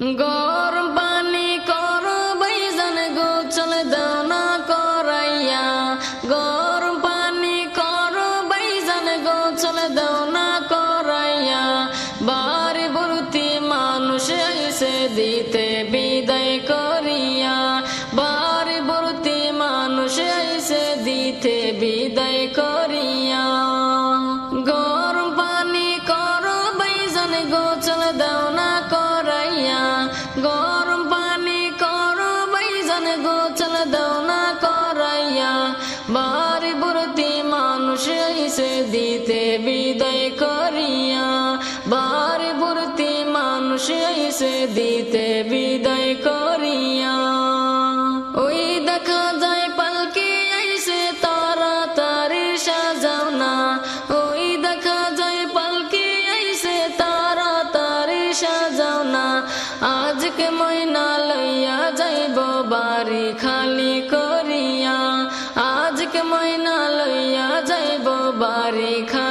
গর্বা বারিখা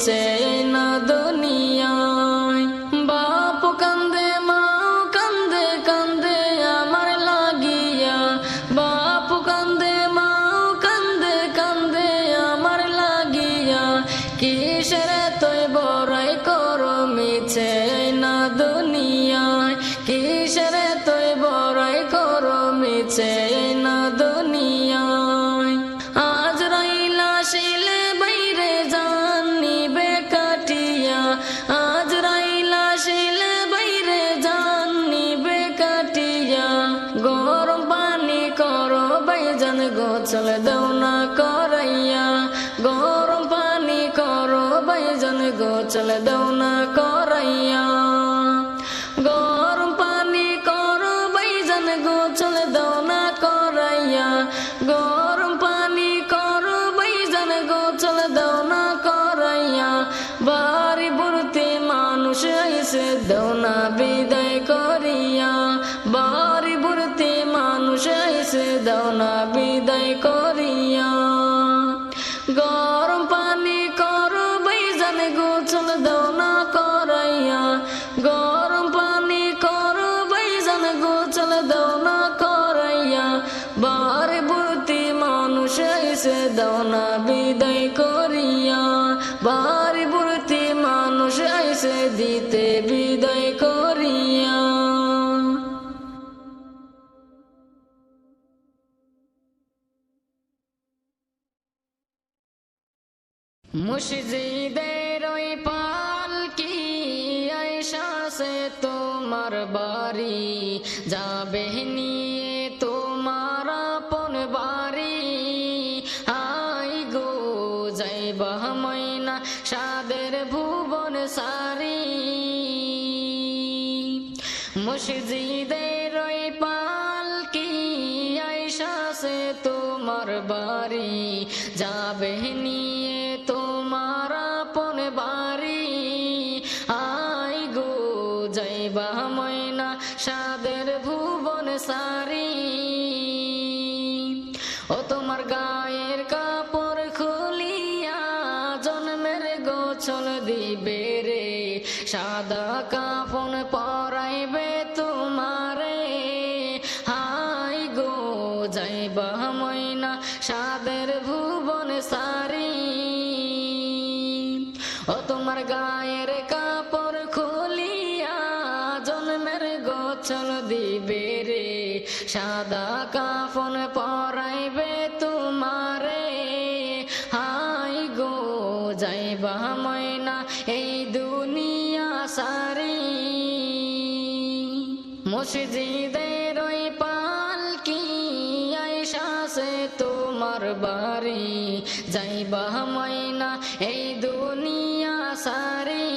say চল দৌনা করাইয়া। মসজিদের ওই পালকি আয়সাসে তোমার বাড়ি? যাবে নিয়ে তোমার আপন বাড়ি। আই গো, যাইবা মাইনা সাদের ভুবন সারি। মসজিদের ওই পালকি আয়সাসে তোমার বাড়ি? যাবে নিয়ে বা সাদের ভুবন সারি। গোছল দিবে রে, সাদা কাফন পরাইবে তোমারে। হাই গো, যাইবা ময়না, এই দুনিয়া সারি। মসজিদের ওই পালকি আইসাসে তোমার বাড়ি। যাইবা ময়না, এই দুনিয়া সারি।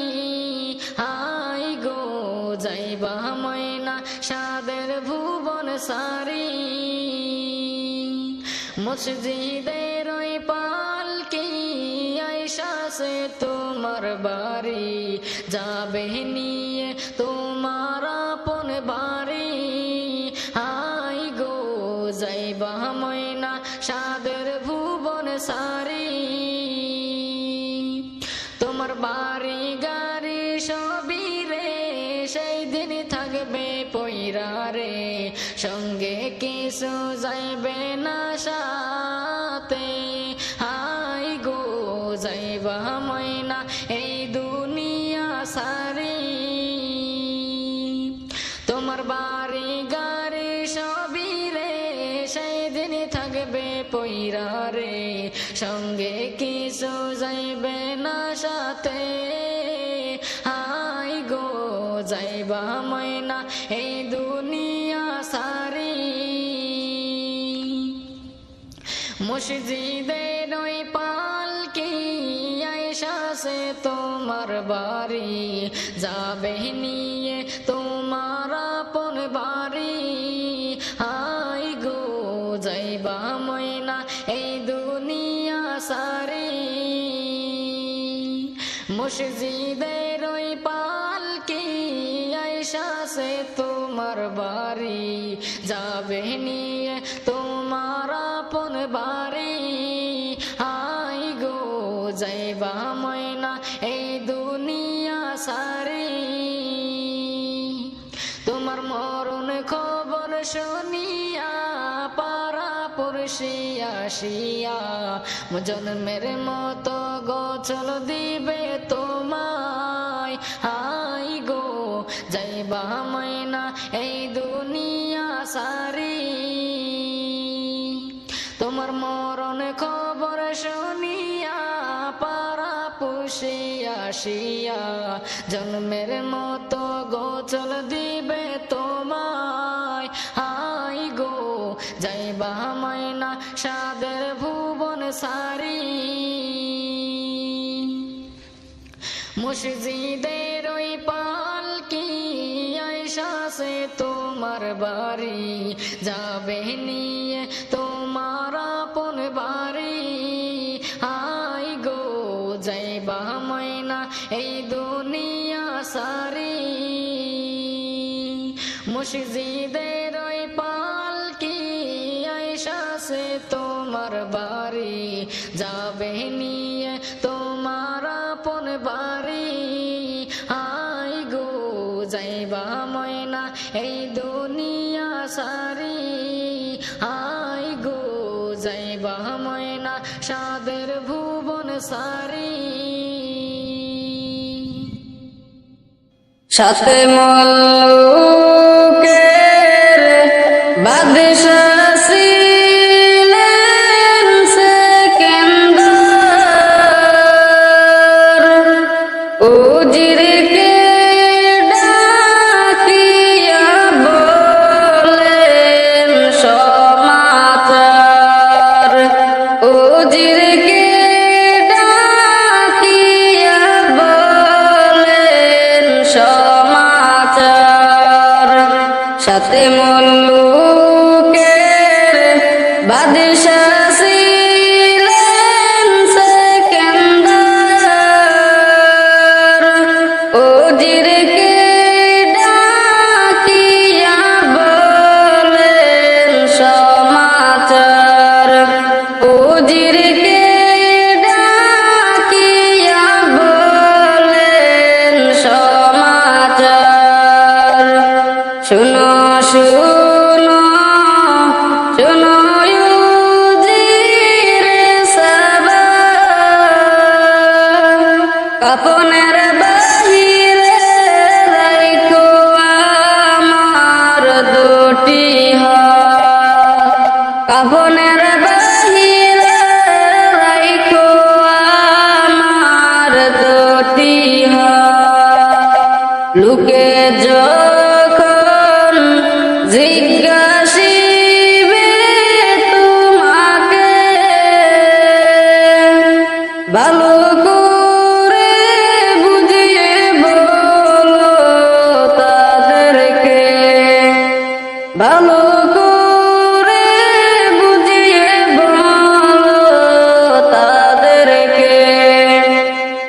হাই গো, যাইবা সাদের ভুবন সারি মসজিদের ওই পালকি আইসাসে তোমার বাড়ি যাবে নিয়ে কিছু যাইবে না সাথে হাই গো যাইবা মসজিদের ওই পালকি আইসাসে তোমার বাড়ি। যাবে নিয়ে তোমার আপন বাড়ি। হাই গো, যাইবা ময়না এই দুনিয়া সারি। মসজিদের ওই আইসাসে তোমার বাড়ি যাবে নিয়ে তোমার আপন বাড়ি। হাই গো, যাইবা ময়না, এই দুনিয়া সারি। তোমার মরণ খবর শুনিয়া পারা পুরুষিয়া শিয়া জন্মের মতো গোছল দিবে তোমায়। যাইবা ময়না এই দুনিয়া সারি। তোমার মরণ খবর শুনিয়া, পারা পুষিয়া শিয়া। জন্মের মতো গোচল দিবে তোমায়। হাই গো, যাইবা ময়না সাদের ভুবন সারি। মসজিদের তোমার বাড়ি, যাবে নিয়ে তোমার আপন বাড়ি। হাই গো, যাইবা ময়না এই দুনিয়া সারি। মসজিদের ওই পালকি আইসাসে তোমার বাড়ি, যাবে নিয়ে তোমার আপন বাড়ি। সারি। আই গো যাইবা ময়না সাদের ভুবন সারি। সাথে কে বাদশাহ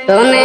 Donde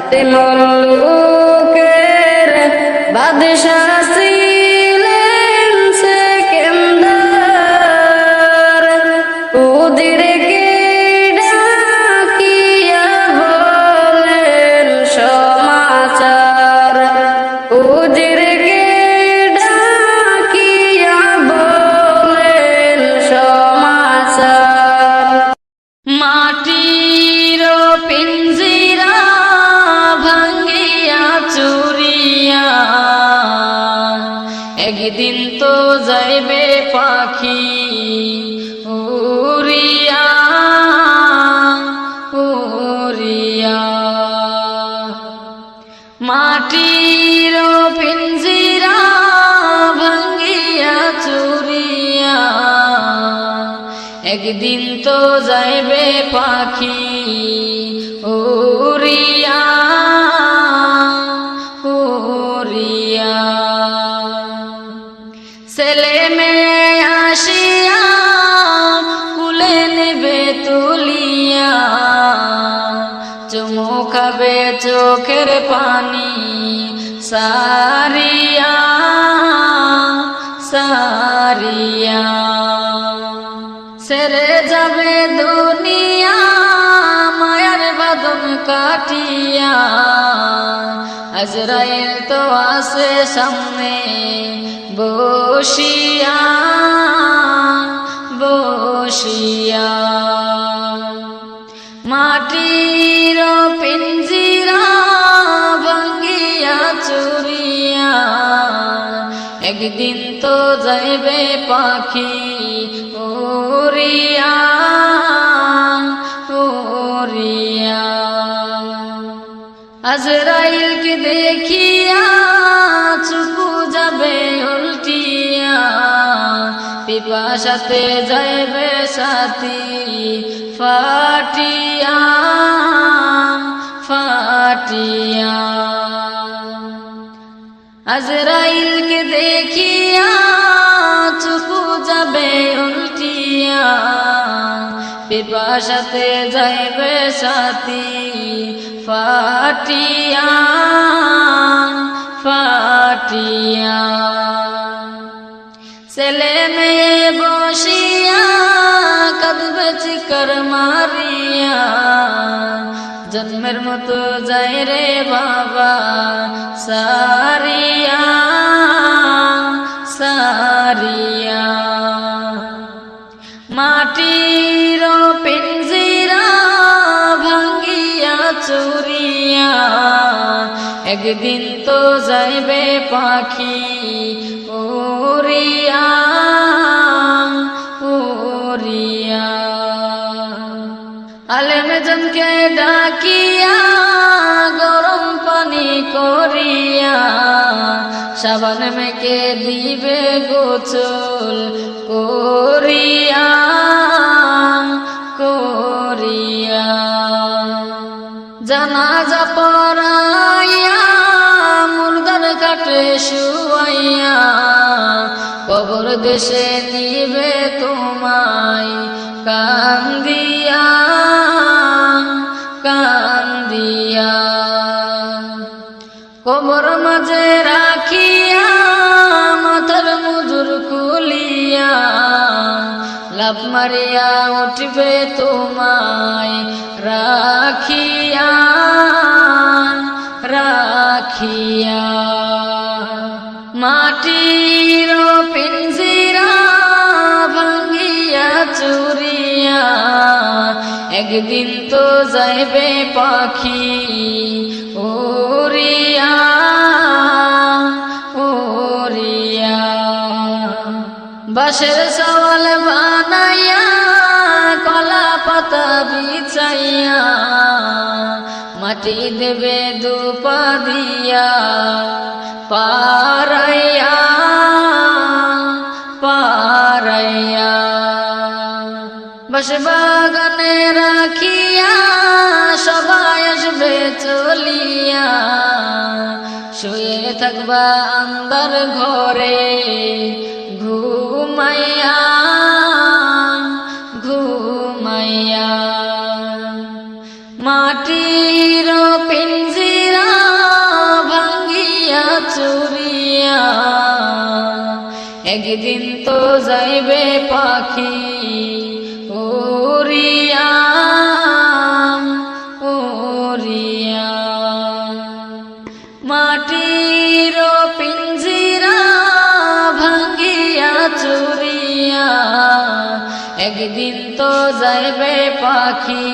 হাতে মল্লুকের বাদশাহ। একদিন তো যাইবে পাখি উরিয়া মাটির পিঞ্জিরা চুরিয়া। একদিন তো যাইবে পাখি ঝরবে চোখের পানি, সারিয়া সারিয়া। সেরে যাবে দুনিয়া, মায়ার বাদন কাটিয়া। আজরাইল তো আসে সামনে, বসিয়া। একদিন তো যাইবে পাখি ওরিয়া ওরিয়া আজরাইলকে দেখিয়া চুপু যাবে, উল্টিয়া। পিপাসাতে যাইবে সাথি, ফাটিয়া ফাটিয়া। আজরাইল পিপাসাতে যাইবে সাথী। ফাটিয়া ফাটিয়া। ছেলে মেয়ে বসিয়া কাঁদবে চিকর মারিয়া। জন্মের মতো যাই রে বাবা সা একদিন তো যাইবে পাখি, উড়িয়া উড়িয়া। আলেম জনকে ডাকিয়া, গরম পানি করিয়া, সাবান মেকে দিবে গোচল করিয়া করিয়া। জানাজা পরাইয়া কবর দেশে নিবে তোমায়। কান্দিয়া কান্দিয়া, কবর মাঝে রাখিয়া, মাথার মুজুর খুলিয়া লাভ মারিয়া উঠবে তোমায়। রাখিয়া রাখিয়া। মাটির পিঞ্জিরা ভাঙ্গিয়া চুরিয়া একদিন তো যাইবে পাখি উড়িয়া উড়িয়া। বাসের সওয়াল বানাইয়া, কলা পাতা বিছাইয়া মাটি দেবে দুপা দিয়া। পারাইয়া রাখিয়া সবাই আসবে চলিয়া। শুয়ে থাকবা আন্দার ঘরে ঘুমাইয়া একদিন তো যাইবে পাখি উড়িয়া উড়িয়া। মাটির পিঞ্জিরা ভাঙ্গিয়া চুরিয়া একদিন তো যাইবে পাখি